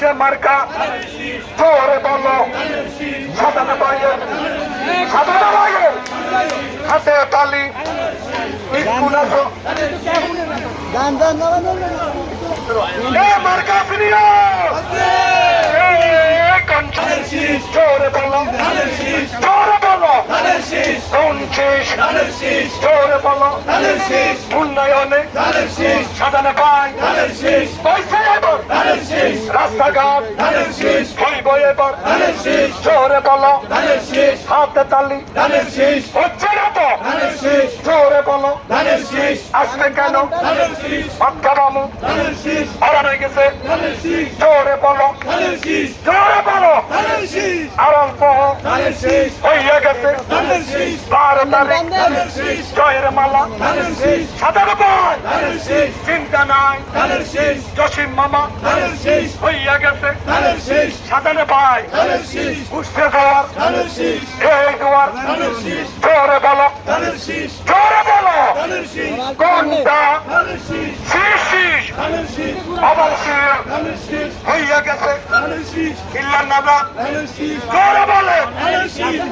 হচ্ছে মার্কা জোরে বলো সাজানো বাইয়ের সাজানো বাইয়ের হাতে তালি মার্কা প্রিয় জোরে বলো জোরে বলো শুনছিস জোরে বলো উন্নয়নে সাজানো পাই। পয়সা রাস্তাঘাট হইব এবার জোরে বলো হাতে তালি হচ্ছে না তো জোরে বলো আসবে কেন মাত্রা বামু আরাম হয়ে গেছে জোরে বলো জোরে বলো আর অল্প হইয়া গেছে বারো তারিখ জয়ের মালা সাধারণ ভাই চিন্তা নাই জসিম মামা হইয়া গেছে সাধারণ ভাই বুঝতে দেওয়ার এই দেওয়ার জোরে বলো জোরে বলো কোনটা শীষ শির হইয়া গেছে ইল্লার নামা জোরে বলে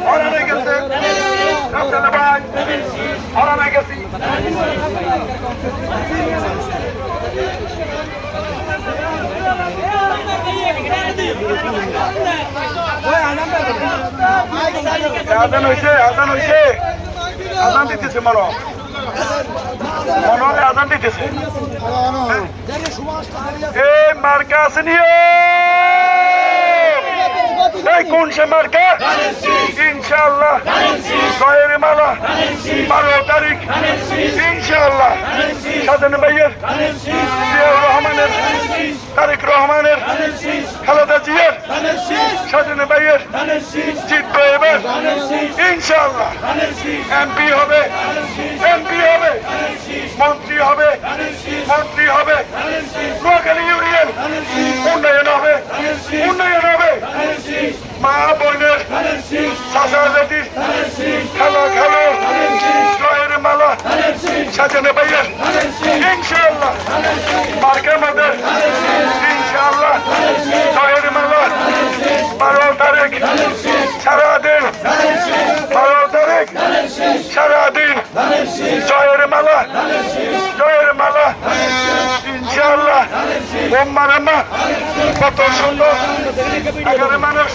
হরানে গেছে রাস্তায় ভাই হরানে গেছি আদান হয়েছে আদান হয়েছে আদান দিতেছে মনো তারিখ ইনশাআল্লাহ। সাজান ভাইয়ের, জিয়াউর রহমানের, তারিক রহমানের, খালেদা জিয়ার, সাজান ভাইয়ের, জিতবে এবার। ইনশাআল্লাহ। এমপি হবে এমপি হবে, মন্ত্রী হবে মন্ত্রী হবে। নোয়াখালী ইউনিয়ন উন্নয়ন হবে উন্নয়ন হবে। মা বোনের চাষা বেটি খেলো খেলো জয়ের মালা সাজানো ভাইয়ের ইনশাআল্লাহ মার্কের মধ্যে ইনশাআল্লাহ জয়ের মালা বারো তারিখ সারাদিন বারো তারিখ সারাদিন জয়ের মালা জয়ের মালা ইনশাআল্লাহ বোম্মা না কত সুন্দর। মানুষ।